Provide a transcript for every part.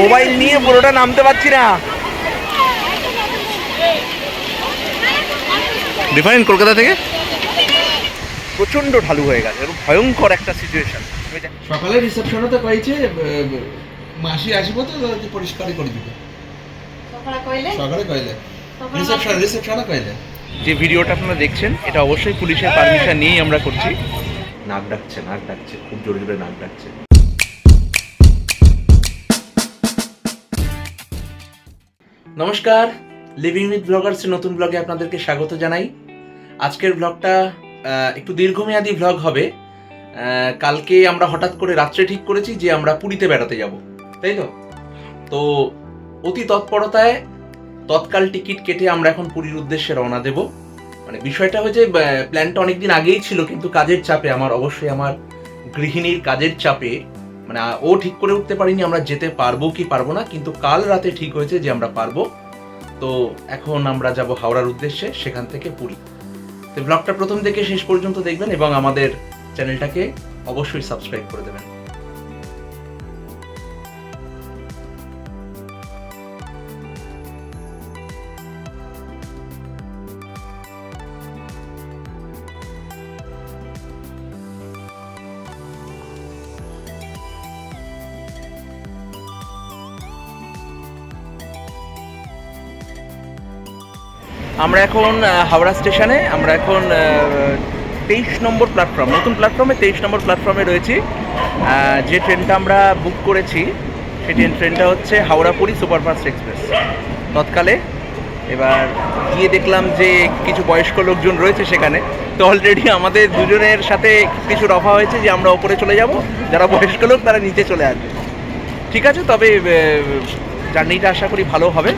Mobile নিয়ে পুরোটা নামতে পারছি না। ডিফারেন্ট কলকাতা থেকে? প্রচণ্ড ঢালু হয়ে গেছে এরকম ভয়ঙ্কর একটা সিচুয়েশন সকালে রিসেপশনে তো কইছে মাসি আসব তো পরিষ্কারই করে দিবে। সকালে কইলে? সকালে কইলে। রিসেপশন রিসেপশনে কইলে? যে ভিডিওটা আপনারা দেখছেন এটা অবশ্যই পুলিশের পারমিশন নিয়েই আমরা করছি। নাক ডাকছে নাক ডাকছে খুব জোরে জোরে নাক ডাকছে। নমস্কার লিভিং উইথ ব্লগার্সের নতুন ব্লগে আপনাদেরকে স্বাগত জানাই। আজকের ব্লগটা একটু দীর্ঘমেয়াদী ব্লগ হবে। কালকে আমরা হঠাৎ করে রাত্রে ঠিক করেছি যে আমরা পুরীতে বেড়াতে যাব। তাই তো? তো অতি তৎপরতায় তৎকাল টিকিট কেটে আমরা এখন পুরীর উদ্দেশ্যে রওনা দেব। মানে বিষয়টা হচ্ছে প্ল্যানটা অনেকদিন আগেই ছিল, কিন্তু কাজের চাপে, আমার অবশ্যই আমার গৃহিণীর কাজের চাপে মানে ও ঠিক করে উঠতে পারিনি, আমরা যেতে পারব কি পারব না, কিন্তু কাল রাতে ঠিক হয়েছে যে আমরা পারব। তো এখন আমরা যাব হাওড়ার উদ্দেশ্যে, সেখান থেকে পুরী। তো ব্লগটা প্রথম থেকে শেষ পর্যন্ত দেখবেন এবং আমাদের চ্যানেলটাকে অবশ্যই সাবস্ক্রাইব করে দেবেন। আমরা এখন হাওড়া স্টেশনে, আমরা এখন তেইশ নম্বর প্ল্যাটফর্ম নতুন প্ল্যাটফর্মে তেইশ নম্বর প্ল্যাটফর্মে রয়েছি। যে ট্রেনটা আমরা বুক করেছি, সেই ট্রেন ট্রেনটা হচ্ছে হাওড়া পুরী সুপারফাস্ট এক্সপ্রেস। তৎকালে এবার গিয়ে দেখলাম যে কিছু বয়স্ক লোকজন রয়েছে সেখানে, তো অলরেডি আমাদের দুজনের সাথে কিছু রফা হয়েছে যে আমরা ওপরে চলে যাব। যারা বয়স্ক লোক, তারা নিচে চলে আসবে। ঠিক আছে, তবে জার্নিটা আশা করি ভালো হবে।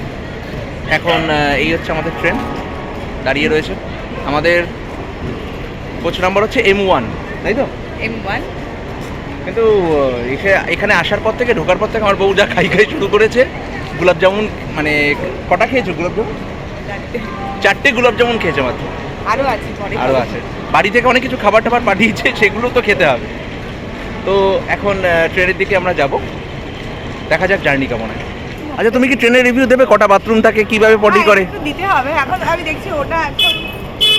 এখন এই হচ্ছে আমাদের ট্রেন। দাঁড়িয়ে রয়েছে। আমাদের কোচ নাম্বার হচ্ছে এম ওয়ান তাই তো? M one. কিন্তু এখানে আসার পর থেকে ঢোকার পর থেকে আমার বউ যা খাই খাই শুরু করেছে গোলাপ জামুন মানে কটা খেয়েছো গোলাপ জামুন চারটে গোলাপ জামুন খেয়েছে মাত্র। আরও আছে আরও আছে। বাড়ি থেকে অনেক কিছু খাবার টাবার পাঠিয়েছে সেগুলো তো খেতে হবে। তো এখন ট্রেনের দিকে আমরা যাব। দেখা যাক জার্নি কেমন হয়। আচ্ছা তুমি কি ট্রেনের রিভিউ দেবে? কটা বাথরুম থাকে কীভাবে পটি করে? হ্যাঁ, দিতে হবে। এখন আমি দেখছি ওটা এখন কি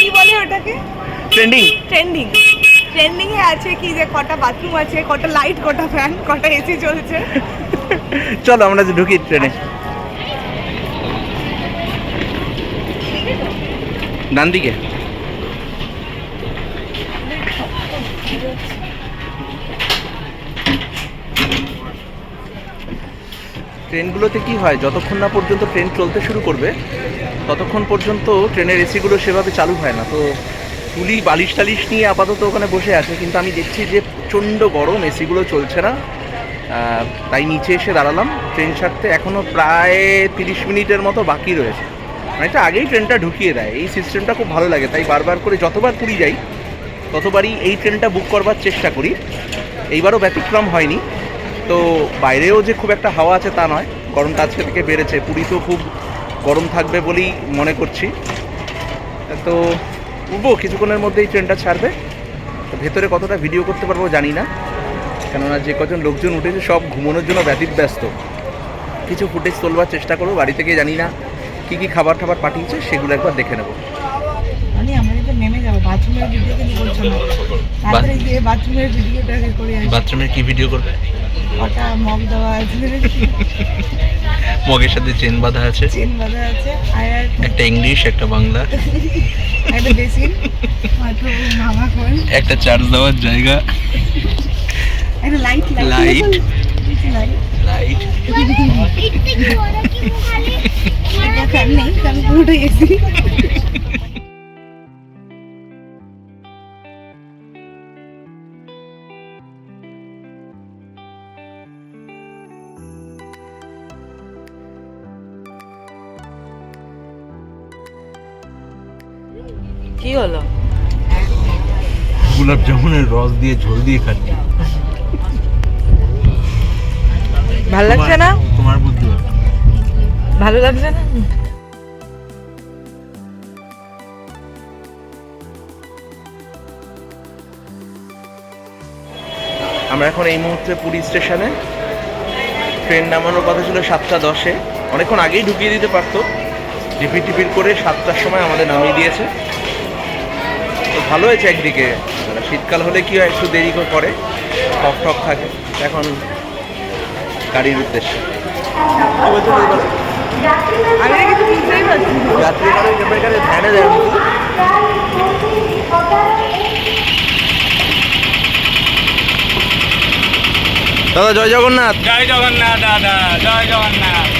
কি বলে ওটাকে? ট্রেন্ডিং ট্রেন্ডিং ট্রেন্ডিং এ আছে কি যে কটা বাথরুম আছে কটা লাইট কটা ফ্যান কটা এসি চলছে। চলো আমরা যে ঢুকি ট্রেনে। ডান দিকে ট্রেনগুলোতে কি হয়? যতক্ষণ না পর্যন্ত ট্রেন চলতে শুরু করবে, ততক্ষণ পর্যন্ত ট্রেনের এসিগুলো সেভাবে চালু হয় না। তো তুলি বালিশ টালিশ নিয়ে আপাতত ওখানে বসে আছে, কিন্তু আমি দেখছি যে প্রচণ্ড গরম, এসিগুলো চলছে না। তাই নিচে এসে দাঁড়ালাম। ট্রেন ছাড়তে এখনও প্রায় তিরিশ মিনিটের মতো বাকি রয়েছে। মানে এটা আগেই ট্রেনটা ঢুকিয়ে দেয়। এই সিস্টেমটা খুব ভালো লাগে, তাই বারবার করে যতবার পুরী যাই, ততবারই এই ট্রেনটা বুক করবার চেষ্টা করি। এইবারও ব্যতিক্রম হয়নি। তো বাইরেও যে খুব একটা হাওয়া আছে তা নয় গরমটা আজকে থেকে বেড়েছে। পুরীতেও খুব গরম থাকবে বলেই মনে করছি। তো উঠবো কিছুক্ষণের মধ্যেই ট্রেনটা ছাড়বে। তো ভেতরে কতটা ভিডিও করতে পারব জানি না। কেননা যে কজন লোকজন উঠেছে সব ঘুমানোর জন্য ব্যতীত ব্যস্ত। কিছু ফুটেজ তোলবার চেষ্টা করব বাড়ি থেকে জানি না কী কী খাবার টাবার পাঠিয়েছে সেগুলো একবার দেখে নেব। আমরা তো নেমে যাব বাথরুমের ভিডিও কিন্তু বলছো না। তারপরে গিয়ে বাথরুমের ভিডিওটাকে করে বাথরুমের কি ভিডিও করবে? কটা মগ দেওয়া আছে। মগের সাথে চেন বাঁধা আছে। চেন বাঁধা আছে। আর একটা ইংলিশ একটা বাংলা। একটা বেসিন। মামা একটা চার্জ দেওয়ার জায়গা। একটা লাইট. লাইট। লাইট। কারণ পুরোটাই এসি গোলাপ জামুনের রস দিয়ে ঝোল দিয়ে খাচ্ছি। ভালো লাগছে না? তোমার বুদ্ধি ভালো। লাগছে না? আমরা এখন এই মুহূর্তে পুরী স্টেশনে। ট্রেন নামানোর কথা ছিল সাতটা দশে। অনেকক্ষণ আগেই ঢুকিয়ে দিতে পারতো। টিপির টিপির করে সাতটার সময় আমাদের নামিয়ে দিয়েছে। তো ভালো হয়েছে একদিকে। শীতকাল হলে কি হয়, একটু দেরি করে টক টক থাকে। এখন গাড়ির উদ্দেশ্যে। দাদা, জয় জগন্নাথ। জয় জগন্নাথ, দাদা, জয় জগন্নাথ।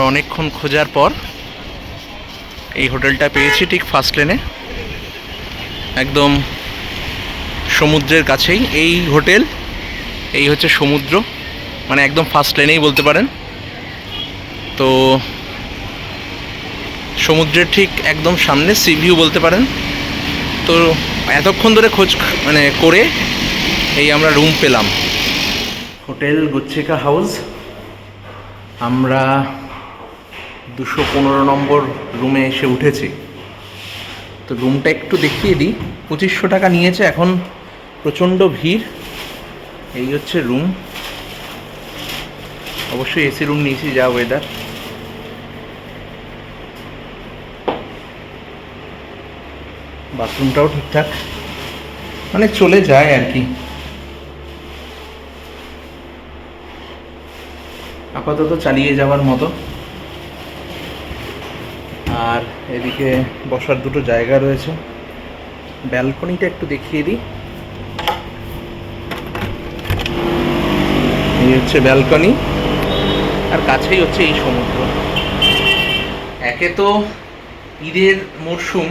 আমরা অনেকক্ষণ খোঁজার পর এই হোটেলটা পেয়েছি ঠিক ফার্স্ট লেনে। একদম সমুদ্রের কাছেই এই হোটেল, এই হচ্ছে সমুদ্র মানে একদম ফার্স্ট লেনেই বলতে পারেন। তো সমুদ্রের ঠিক একদম সামনে সি ভিউ বলতে পারেন। তো এতক্ষণ ধরে খোঁজ মানে করে এই আমরা রুম পেলাম। Hotel Guchhika house. আমরা দুশো পনেরো নম্বর রুমে এসে উঠেছি। তো রুমটা একটু দেখিয়ে দিই। পঁচিশশো টাকা নিয়েছে এখন। প্রচণ্ড ভিড়। এই হচ্ছে রুম। অবশ্যই এসি রুম নিয়েছি, যা ওয়েদার বাথরুমটাও ঠিকঠাক। মানে চলে যায় আর কি। আপাতত চালিয়ে যাওয়ার মতো। আর এদিকে বসার দুটো জায়গা রয়েছে। ব্যালকনিটা একটু দেখিয়ে দিই। এই হচ্ছে ব্যালকনি, আর কাছেই হচ্ছে এই সমুদ্র। একে তো ঈদের মরশুম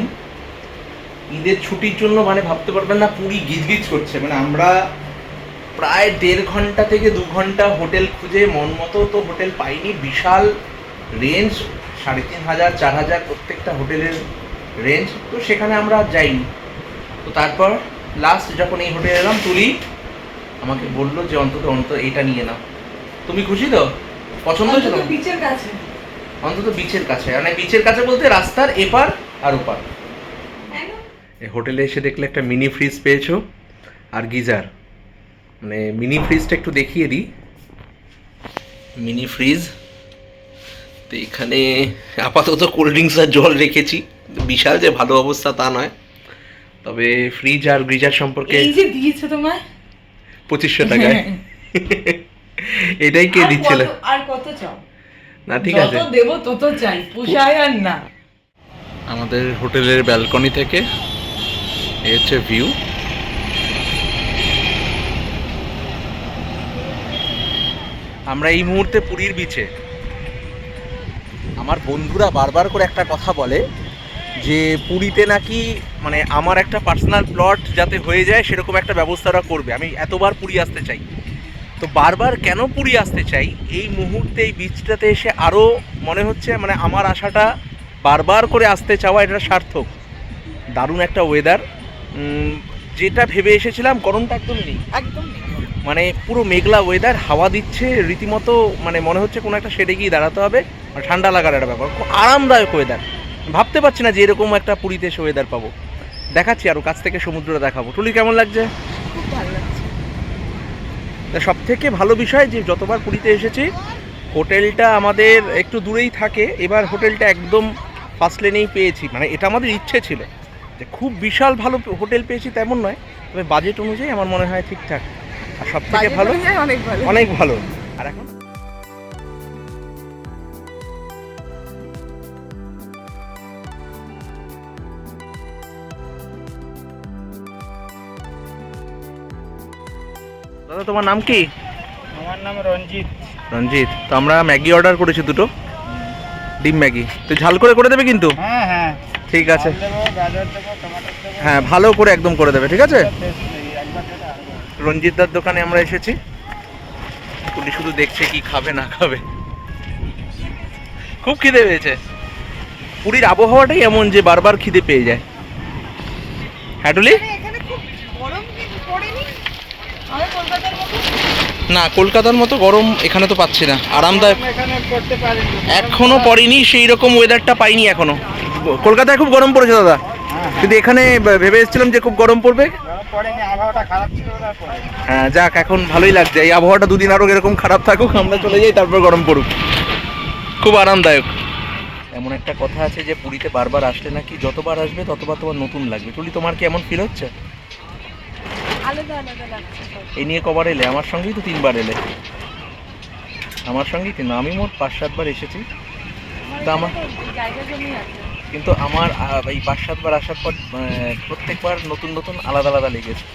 ঈদের ছুটির জন্য মানে ভাবতে পারবেন না, পুরী গিজগিজ করছে। মানে আমরা প্রায় দেড় ঘণ্টা থেকে দু ঘণ্টা হোটেল খুঁজে, মন মতো তো হোটেল পাইনি। বিশাল রেঞ্জ সাড়ে তিন হাজার চার হাজার প্রত্যেকটা হোটেলের রেঞ্জ তো সেখানে আমরা যাইনি। তো তারপর লাস্ট যখন এই হোটেলে এলাম তুলি আমাকে বলল যে অন্তত অন্তত এটা নিয়ে নাও। তুমি খুশি তো? পছন্দ অন্তত বিচের কাছে। অন্তত বিচের কাছে। মানে বিচের কাছে বলতে রাস্তার এপার আর ওপার। হোটেলে এসে দেখলে একটা মিনি ফ্রিজ পেয়েছ আর গিজার। মানে মিনি ফ্রিজটা একটু দেখিয়ে দিই। মিনি ফ্রিজ তো এখানে আপাতত কোল্ড ড্রিঙ্কস আর জল রেখেছি। বিশাল যে ভালো অবস্থা তা নয়। তবে ফ্রিজ আর গ্রিজার সম্পর্কে এই যে দিয়েছে তোমায়? পঁচিশশো টাকায়। এটাই কে দিচ্ছিল আর কত চাও? না ঠিক আছে। দেবো তত চাই। পোষায় আর না। আমাদের হোটেলের ব্যালকনি থেকে এই হচ্ছে ভিউ আমরা এই মুহূর্তে পুরীর বিচে আমার বন্ধুরা বারবার করে একটা কথা বলে যে পুরীতে নাকি মানে আমার একটা পার্সোনাল প্লট যাতে হয়ে যায় সেরকম একটা ব্যবস্থা ওরা করবে। আমি এতবার পুরী আসতে চাই। তো বারবার কেন পুরী আসতে চাই? এই মুহূর্তে এই বিচটাতে এসে আরও মনে হচ্ছে মানে আমার আশাটা বারবার করে আসতে চাওয়া এটা সার্থক। দারুণ একটা ওয়েদার যেটা ভেবে এসেছিলাম গরমটা একদম নেই। একদম মানে পুরো মেঘলা ওয়েদার হাওয়া দিচ্ছে রীতিমতো মানে মনে হচ্ছে কোনো একটা শেডে গিয়ে দাঁড়াতে হবে। ঠান্ডা লাগার একটা ব্যাপার। খুব আরামদায়ক ওয়েদার ভাবতে পারছি না যে এরকম একটা পুরীতে এসে ওয়েদার পাবো। দেখাচ্ছি আরও কাছ থেকে সমুদ্রটা দেখাবো। টুলি কেমন লাগছে? খুব ভালো লাগছে। সব থেকে ভালো বিষয় যে যতবার পুরীতে এসেছি হোটেলটা আমাদের একটু দূরেই থাকে। এবার হোটেলটা একদম ফার্স্ট লেনেই পেয়েছি। মানে এটা আমাদের ইচ্ছে ছিল। যে খুব বিশাল ভালো হোটেল পেয়েছি তেমন নয়। তবে বাজেট অনুযায়ী আমার মনে হয় ঠিকঠাক। আর সব থেকে ভালো? অনেক ভালো। অনেক ভালো। আর এখন? দাদা তোমার নাম কি? আমার নাম রঞ্জিত। রঞ্জিত। তো আমরা ম্যাগি অর্ডার করেছি দুটো। ডিম ম্যাগি। তো ঝাল করে করে দেবে কিন্তু? হ্যাঁ হ্যাঁ। ঠিক আছে। হ্যাঁ ভালো করে একদম করে দেবে ঠিক আছে। রঞ্জিতদার দোকানে আমরা এসেছি। পুলি শুধু দেখছে কি খাবে না খাবে। খুব খিদে পেয়েছে। পুরীর আবহাওয়াটাই এমন যে বারবার খিদে পেয়ে যায়। হ্যাঁ না কলকাতার মতো গরম এখানে তো পাচ্ছি না। আরামদায়ক। এখানে পড়েনি সেই রকম ওয়েদারটা পাইনি এখনও। কলকাতায় খুব গরম পড়েছে দাদা। হ্যাঁ। কিন্তু এখানে ভেবে এসেছিলাম যে খুব গরম পড়বে। হ্যাঁ যাক এখন ভালোই লাগছে। এই আবহাওয়াটা দুদিন আরও এরকম খারাপ থাকুক আমরা চলে যাই তারপর গরম পড়ুক। খুব আরামদায়ক। এমন একটা কথা আছে যে পুরীতে বারবার আসলে নাকি যতবার আসবে ততবার তোমার নতুন লাগবে। টুলি তোমার কি এমন ফিল হচ্ছে? আলাদা আলাদা লাগছে এই নিয়ে কবার এলে? আমার সঙ্গেই তো তিনবার এলে। আমার সঙ্গেই তিন আমি মোট পাঁচ সাতবার এসেছি। তা আমার জায়গা জমি আছে। কিন্তু আমার এই পাঁচ সাতবার আসার পর প্রত্যেকবার নতুন নতুন আলাদা আলাদা লেগেছে।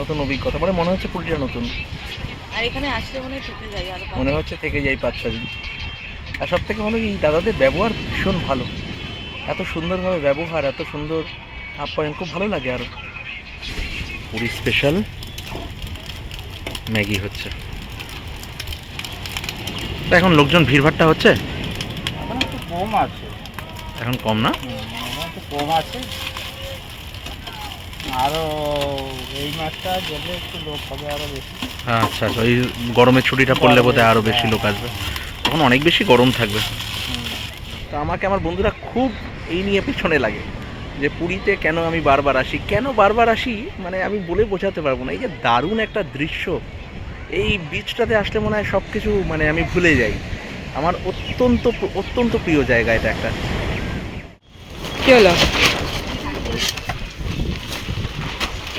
নতুন অভিজ্ঞতা। মানে মনে হচ্ছে পুরীটা নতুন। আর এখানে আসলে মনে থেকে যাই মনে হচ্ছে থেকে যাই পাঁচ ছ দিন। আর সব থেকে ভালো এই দাদাদের ব্যবহার ভীষণ ভালো। এত সুন্দরভাবে ব্যবহার এত সুন্দর আপ্যায়ন খুব ভালো লাগে আরও পুরী স্পেশাল ম্যাগি হচ্ছে। এখন লোকজন ভিড়ভাট্টা হচ্ছে? এখন একটু কম আছে। এখন কম না? একটু কম আছে। আরও এই মাসটা গেলে একটু লোক হবে আরও বেশি। আচ্ছা আচ্ছা ওই গরমের ছুটিটা পড়লে বোধহয় আরও বেশি লোক আসবে। তখন অনেক বেশি গরম থাকবে। তো আমাকে আমার বন্ধুরা খুব এই নিয়ে পিছনে লাগে। যে পুরীতে কেন আমি বারবার আসি কেন বারবার আসি মানে আমি বলে বোঝাতে পারব না। এই যে দারুণ একটা দৃশ্য এই বিচটাতে আসলে মনে হয় সব কিছু মানে আমি ভুলে যাই। আমার অত্যন্ত অত্যন্ত প্রিয় জায়গা এটা একটা। কি হলো?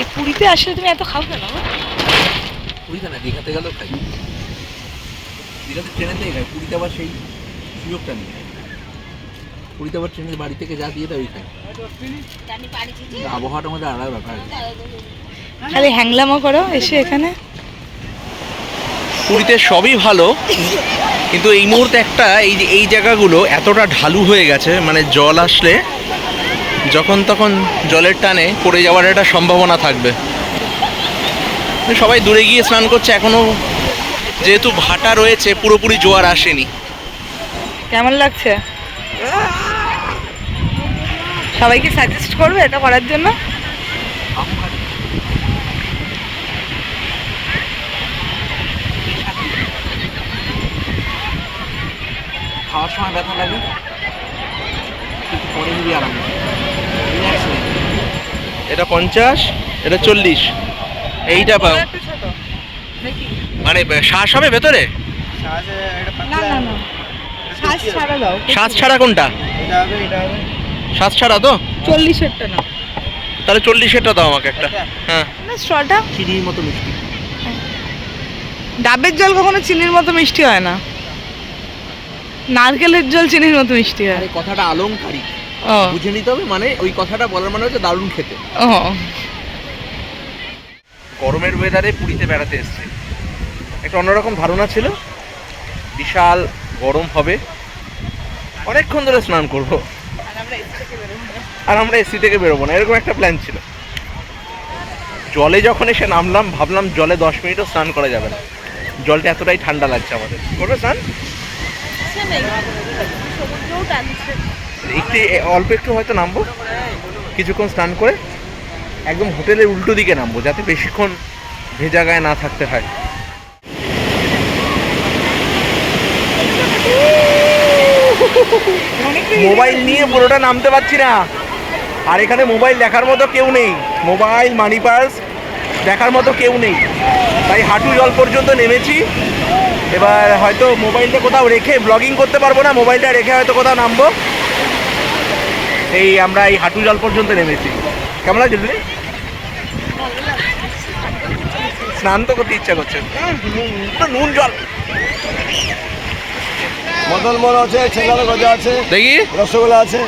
এই পুরীতে আসলে তুমি এত খাও কেন? পুরীতে না দীঘাতে গেলেও খাই। দীঘাতে ট্রেনেতেই খাই পুরীতে আবার সেই সুযোগটা নেই। পুরীতে আবার ট্রেনের বাড়ি থেকে যা দিয়ে দেয় ওই খাই আবহাওয়াটা মধ্যে আলাদা ব্যাপার। খালি হ্যাংলামো করো এসে এখানে। পুরীতে সবই ভালো কিন্তু এই মুহূর্তে একটা এই যে এই জায়গাগুলো এতটা ঢালু হয়ে গেছে মানে জল আসলে যখন তখন জলের টানে পড়ে যাওয়ার একটা সম্ভাবনা থাকবে। সবাই দূরে গিয়ে স্নান করছে এখনও যেহেতু ভাটা রয়েছে পুরোপুরি জোয়ার আসেনি। কেমন লাগছে? সবাইকে সাজেস্ট করবে এটা করার জন্য? খাওয়ার সময় ব্যথা লাগে। কিন্তু পরে খুবই আরাম। এটা পঞ্চাশ এটা চল্লিশ। এইটা পাও। মানে শ্বাস হবে ভেতরে? না না না। শ্বাস ছাড়া দাও শ্বাস ছাড়া কোনটা? এটা হবে এটা হবে। শ্বাস ছাড়া তো? চল্লিশেরটা না তাহলে চল্লিশেরটা দাও আমাকে একটা। হ্যাঁ। না স্ট্রটা চিনির মতো মিষ্টি। ডাবের জল কখনো চিনির মতো মিষ্টি হয় না। নারকেলের জল চিনির মতো মিষ্টি হয়। আরে কথাটা আলংকারিক। বুঝে নিতে হবে মানে ওই কথাটা বলার মানে হচ্ছে দারুণ খেতে। গরমের ওয়েদারে পুরীতে বেড়াতে এসছে। একটা অন্যরকম ধারণা ছিল বিশাল গরম হবে অনেকক্ষণ ধরে স্নান করব। আর আমরা এসি থেকে বেরোবো না। এরকম একটা প্ল্যান ছিল। জলে যখন এসে নামলাম, ভাবলাম জলে দশ মিনিটও স্নান করা যাবে না। জলটা এতটাই ঠান্ডা লাগছে আমাদের। করবে স্নান? একটু, অল্প একটু হয়তো নামবো। কিছুক্ষণ স্নান করে একদম হোটেলের উল্টো দিকে নামবো, যাতে বেশিক্ষণ ভেজা গায়ে না থাকতে হয়। মোবাইল নিয়ে পুরোটা নামতে পারছি না। আর এখানে মোবাইল দেখার মতো কেউ নেই। মোবাইল, মানি পার্স দেখার মতো কেউ নেই। তাই হাঁটু জল পর্যন্ত নেমেছি। এবার হয়তো মোবাইলটা কোথাও রেখে ব্লগিং করতে পারব না, মোবাইলটা রেখে হয়তো কোথাও নামবো। এই আমরা এই হাঁটু জল পর্যন্ত নেমেছি। কেমন লাগছে দিদি? স্নান তো করতে ইচ্ছা করছে। নুন জল। মদন মোহন আছে ছেঙ্গালো গজা আছে দেখি। রসগোল্লা আছে।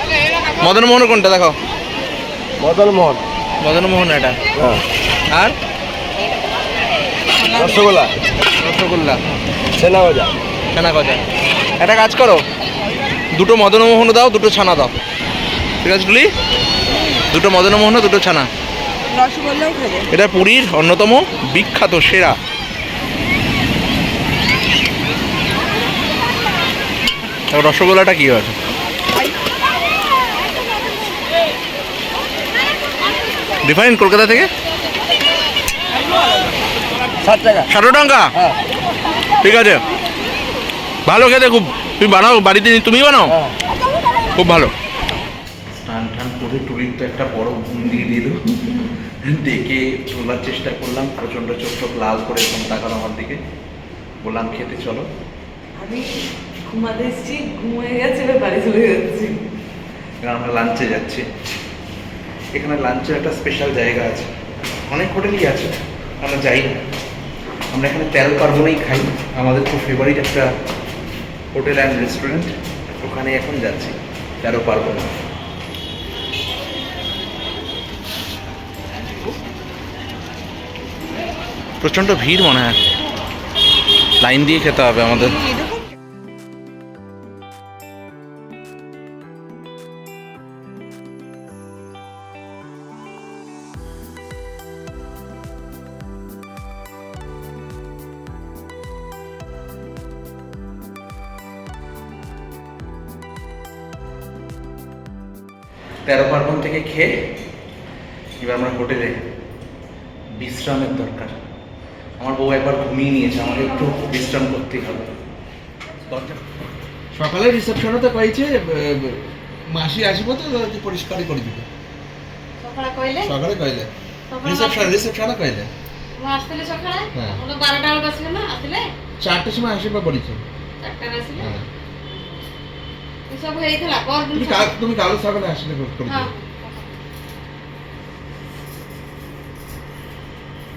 মদন মোহন কোনটা দেখো? মদন মোহন। মদন মোহন এটা। হ্যাঁ। আর? রসগোল্লা। রসগোল্লা। ছেনা গজা। ছানা গজা। একটা কাজ করো। দুটো মদন মোহন দাও দুটো ছানা দাও। ঠিক আছে টুলি? দুটো মদন মোহন দুটো ছানা। এটা পুরীর অন্যতম বিখ্যাত সেরা। রসগোল্লাটা কি আছে ডিফারেন্ট কলকাতা থেকে? ষাট টাকা। ষাটো টাকা? হ্যাঁ। ঠিক আছে। ভালো খেতে খুব তুমি বানাও বাড়িতে তুমি বানাও? হ্যাঁ। খুব ভালো। টান টান করে টুলির তো একটা বড় ঘুম দিয়ে দিল। ডেকে তোলার চেষ্টা করলাম প্রচণ্ড চোখ চোখ লাল করে এরকম তাকানো আমার দিকে। বললাম খেতে চলো। আমি ঘুমাতে এসেছি ঘুমিয়ে গেছে এবার বাড়ি চলে যাচ্ছি। আমরা লাঞ্চে যাচ্ছি। এখানে লাঞ্চের একটা স্পেশাল জায়গা আছে। অনেক হোটেলই আছে আমরা যাই না। আমরা এখানে তেল পার্বণেই খাই। আমাদের খুব ফেভারিট একটা হোটেল অ্যান্ড রেস্টুরেন্ট ওখানে এখন যাচ্ছি তেরো পার্বণ। প্রচণ্ড ভিড় মনে হয়। লাইন দিয়ে খেতে হবে আমাদের। থেকে খেয়ে এবার আমরা হোটেলে বিশ্রামের দরকার। আমার বউ একবার ঘুমিয়ে নিয়েছে আমাকে একটু বিশ্রাম করতেই হবে। সকালে রিসেপশনে তো কইছে মাসি আসব তো পরিষ্কারই করে দিবে। সকালে কইলে? সকালে কইলে। রিসেপশন রিসেপশনে কইলে। আসলে সকালে? হ্যাঁ। বারোটা বেলা ছিল না আসলে চারটের সময় আসবে আসলে হ্যাঁ। তুমি কাল তুমি কালো সকালে আসলে হ্যাঁ দিবে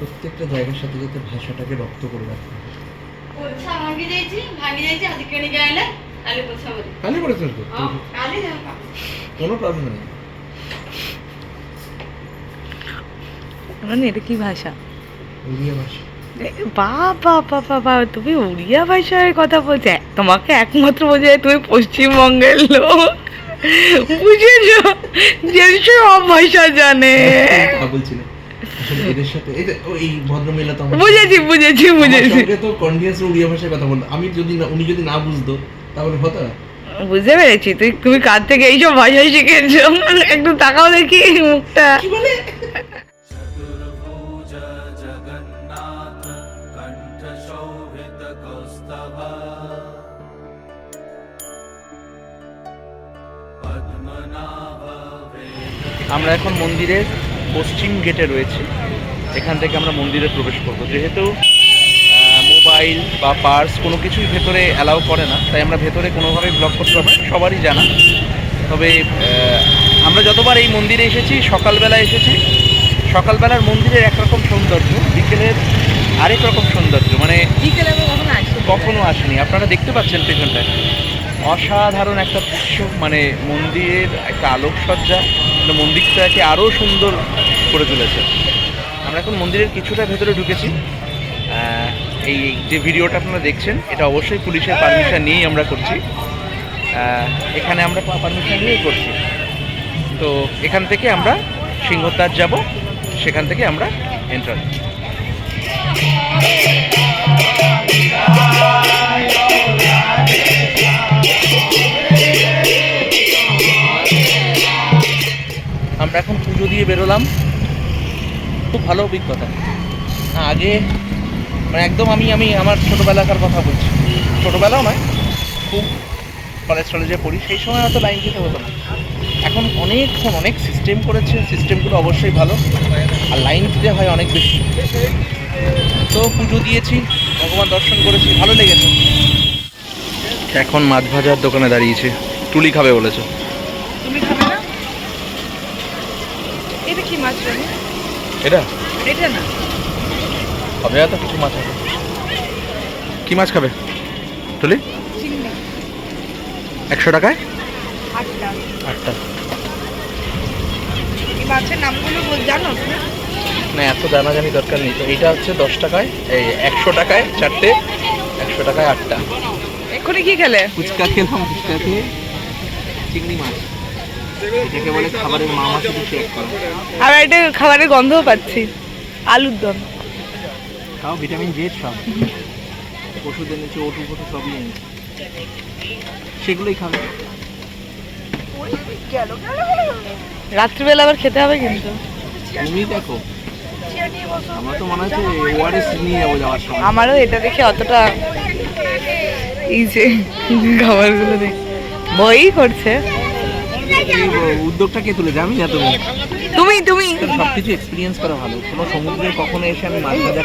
প্রত্যেকটা জায়গার সাথে যাতে ভাষাটাকে রপ্ত করে রাখতে কালি যাব কোনো প্রবলেম নেই। মানে এটা কি ভাষা? উড়িয়া ভাষা। বাবা বাবা বাবা তুমি উড়িয়া ভাষায় কথা বলছে। তোমাকে একমাত্র বোঝায় তুমি পশ্চিমবঙ্গের লোক। বুঝেছ? যে সব ভাষা জানে। কথা বলছিলাম আসলে এদের সাথে এই যে ও এই ভদ্রমহিলা তো বুঝেছি বুঝেছি বুঝেছি। তো কন্টিনিউয়াসলি উড়িয়া ভাষায় কথা বলতো। আমি যদি না উনি যদি না বুঝতো তাহলে হতো? বুঝতে পেরেছি। তুই তুমি কার থেকে এইসব ভাষা শিখেছো? একটু তাকাও দেখি মুখটা। কি বলে? আমরা এখন মন্দিরের পশ্চিম গেটে রয়েছে এখান থেকে আমরা মন্দিরে প্রবেশ করব। যেহেতু মোবাইল বা পার্স কোনো কিছুই ভেতরে অ্যালাউ করে না তাই আমরা ভেতরে কোনোভাবেই ব্লক করতে পারব না সবারই জানা। তবে আমরা যতবার এই মন্দিরে এসেছি সকালবেলা এসেছি সকালবেলার মন্দিরের একরকম সৌন্দর্য বিকেলের আরেক রকম সৌন্দর্য মানে বিকেলে কখনো আসেনি। আপনারা দেখতে পাচ্ছেন পেছনটায়। অসাধারণ একটা দৃশ্য মানে মন্দিরের একটা আলোকসজ্জা মন্দিরটাকে আরও সুন্দর করে তুলেছে। আমরা এখন মন্দিরের কিছুটা ভেতরে ঢুকেছি। এই যে ভিডিওটা আপনারা দেখছেন, এটা অবশ্যই পুলিশের পারমিশন নিয়েই আমরা করছি। এখানে আমরা পারমিশন নিয়েই করছি। তো এখান থেকে আমরা সিংহদ্বার যাব। সেখান থেকে আমরা এন্টার আমরা এখন পুজো দিয়ে বেরোলাম। খুব ভালো অভিজ্ঞতা। আগে মানে একদম আমি আমি আমার ছোটোবেলাকার কথা বলছি। ছোটোবেলাও নয়, খুব কলেজ টলেজে পড়ি। সেই সময় হয়তো লাইন দিতে হতো না। এখন অনেকক্ষণ অনেক সিস্টেম করেছে। সিস্টেমগুলো অবশ্যই ভালো। আর লাইন দিতে হয় অনেক বেশি। তো পুজো দিয়েছি, ভগবান দর্শন করেছি, ভালো লেগেছে। এখন মাছ ভাজার দোকানে দাঁড়িয়েছে। টুলি খাবে বলেছে তুমি খাবে না এটা কি মাছ জানি এটা? এটা না। হবে তো কিছু মাছ আছে কি মাছ খাবে? টুলি? একশো টাকায়? আটটা। আটটা। এই মাছের নামগুলো জানো না? এত জানাজানি দরকার নেই। তো এটা হচ্ছে দশ টাকায় এই একশো টাকায় চারটে একশো টাকায় আটটা। এক্ষুনি কি খেলে? ফুচকা খেলাম ফুচকা খেয়ে চিংড়ি মাছ। এটাকে বলে খাবারের মা মাছ সাথে শেয়ার করা। আর এটা খাবারের গন্ধও পাচ্ছি। আলুর দম। খাও ভিটামিন জে সব। ওষুধ এনেছে ওটু ফটু সবই সেগুলোই খাবে। রাত্রিবেলা আবার খেতে হবে কিন্তু। তুমি দেখো। আমার তো মনে হচ্ছে ওয়ারেস নিয়ে যাব যাওয়ার সময়। আমারও এটা দেখে অতটা এই যে খাবারগুলো দেখ বই করছে। উদ্যোগটা কে তুলেছে? আমি না। তুমি তুমি। তুমি সব কিছু এক্সপিরিয়েন্স করা ভালো। কোনো সমুদ্রে কখনো এসে আমি মাছ ভাজা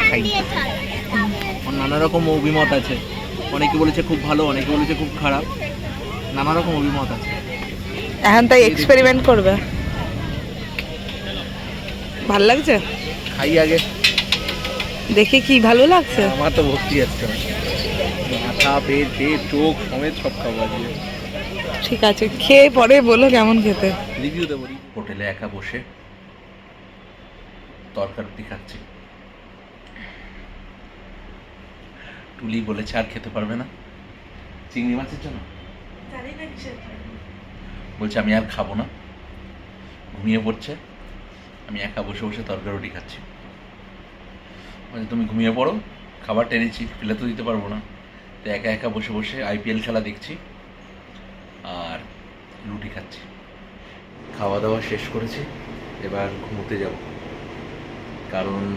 আমার নানা রকম অভিমত আছে। অনেকে বলেছে খুব ভালো অনেকে বলেছে খুব খারাপ। নানা রকম অভিমত আছে। এখন তাই এক্সপেরিমেন্ট করবে। ভালো লাগছে? খাই আগে। দেখে কি ভালো লাগছে। আমার তো ভক্তি আসছে না মাথা পেট পেট চোখ সমেত সব খাব আজকে। ঠিক আছে খেয়ে পরে বলো কেমন খেতে। রিভিউ দেবো হোটেলে একা বসে তরকারি খাচ্ছি। টুলি বলেছে আর খেতে পারবে না। চিংড়ি মাছের জন্য? বলছে আমি আর খাব না। ঘুমিয়ে পড়ছে। আমি একা বসে বসে তরকারি রুটি খাচ্ছি। বলছে তুমি ঘুমিয়ে পড়ো। খাবার টেনেছি ফেলে তো দিতে পারব না। তো একা একা বসে বসে আইপিএল খেলা দেখছি। আর রুটি খাচ্ছি। খাওয়া দাওয়া শেষ করেছি, এবার ঘুমোতে যাব। কারণ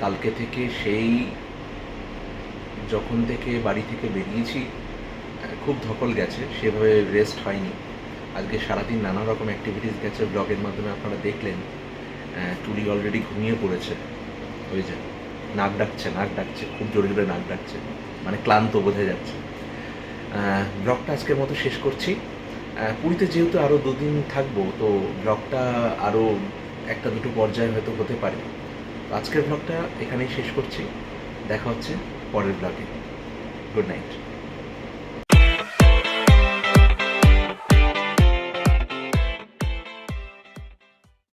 কালকে থেকে সেই যখন থেকে বাড়ি থেকে বেরিয়েছি খুব ধকল গেছে, সেভাবে রেস্ট হয়নি। আজকে সারাদিন নানা রকম অ্যাক্টিভিটিস গেছে ব্লগের মাধ্যমে আপনারা দেখলেন। টুলি অলরেডি ঘুমিয়ে পড়েছে। ওই যে, নাক ডাকছে নাক ডাকছে, খুব জোরে জোরে নাক ডাকছে। মানে ক্লান্ত বোঝা যাচ্ছে। ব্লগটা আজকের মতো শেষ করছি। পুরীতে যেহেতু আরও দুদিন থাকব, তো ব্লগটা আরও একটা দুটো পর্যায়ে হয়তো হতে পারে। আজকের ব্লগটা এখানেই শেষ করছি। দেখা হচ্ছে পরের ব্লগে গুড নাইট